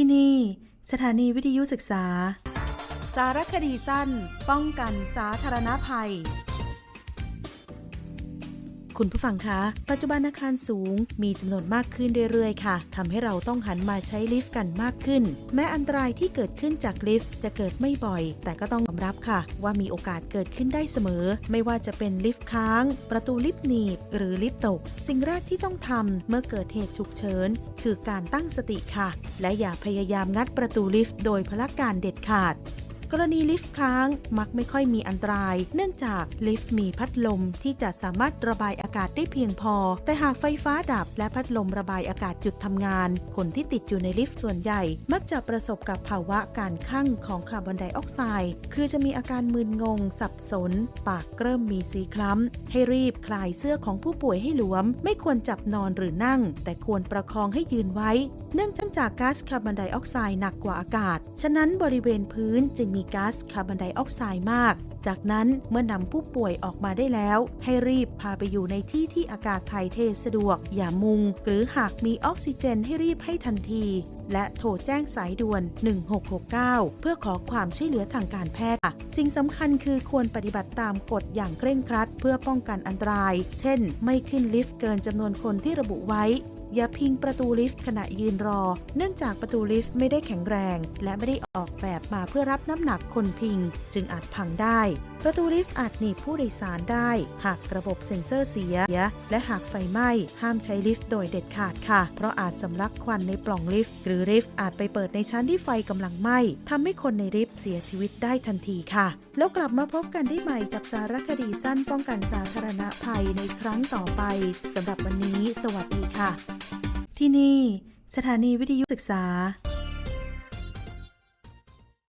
ที่นี่ สถานีวิทยุศึกษา สารคดีสั้น ป้องกันสาธารณภัย คุณผู้ฟังคะ ปัจจุบันอาคารสูงมีจำนวนมากขึ้นเรื่อยๆ ค่ะทำให้เราต้องหันมาใช้ลิฟต์กันมากขึ้น แม้อันตรายที่เกิดขึ้นจากลิฟต์จะเกิดไม่บ่อย แต่ก็ต้องยอมรับค่ะ ว่ามีโอกาสเกิดขึ้นได้เสมอ ไม่ว่าจะเป็นลิฟต์ค้าง ประตูลิฟต์หนีบ หรือลิฟต์ตก สิ่งแรกที่ต้องทำเมื่อเกิดเหตุฉุกเฉินคือการตั้งสติค่ะ และอย่าพยายามงัดประตูลิฟต์โดยพละการเด็ดขาด กรณีลิฟต์ค้างมักไม่ค่อยมีอันตราย เนื่องจากลิฟต์มีพัดลมที่จะสามารถระบายอากาศได้เพียงพอ แต่หากไฟฟ้าดับและพัดลมระบายอากาศหยุดทำงาน คนที่ติดอยู่ในลิฟต์ส่วนใหญ่ มักจะประสบกับภาวะการคั่งของคาร์บอนไดออกไซด์คือจะมีอาการมึนงง สับสน ปากเริ่มมีสีคล้ำ ให้รีบคลายเสื้อของผู้ป่วยให้หลวม ไม่ควรจับนอนหรือนั่ง แต่ควรประคองให้ยืนไว้ เนื่องจากก๊าซคาร์บอนไดออกไซด์หนักกว่าอากาศ ฉะนั้นบริเวณพื้นจึงมีีก๊าซคาร์บอนไดออกไซด์มาก จากนั้นเมื่อนำผู้ป่วยออกมาได้แล้ว ให้รีบพาไปอยู่ในที่ที่อากาศถ่ายเทสะดวก อย่ามุง หรือหากมีออกซิเจนให้รีบให้ทันที และโทรแจ้งสายด่วน 1669 เพื่อขอความช่วยเหลือทางการแพทย์ สิ่งสำคัญคือควรปฏิบัติตามกฎอย่างเคร่งครัด เพื่อป้องกันอันตราย เช่น ไม่ขึ้นลิฟต์เกินจำนวนคนที่ระบุไว้ อย่าพิงประตูลิฟต์ขณะยืนรอ เนื่องจากประตูลิฟต์ไม่ได้แข็งแรง และไม่ได้ออกแบบมาเพื่อรับน้ำหนักคนพิง จึงอาจพังได้ประตูลิฟต์อาจหนีบผู้โดยสารได้ หากระบบเซ็นเซอร์เสีย และหากไฟไหม้ห้ามใช้ลิฟต์โดยเด็ดขาดค่ะ เพราะอาจสำลักควันในปล่องลิฟต์ หรือลิฟต์อาจไปเปิดในชั้นที่ไฟกำลังไหม้ทำให้คนในลิฟต์เสียชีวิตได้ทันทีค่ะ แล้วกลับมาพบกันได้ใหม่กับสารคดีสั้นป้องกันสาธารณภัยในครั้งต่อไปสำหรับวันนี้ สวัสดีค่ะ ที่นี่ สถานีวิทยุศึกษา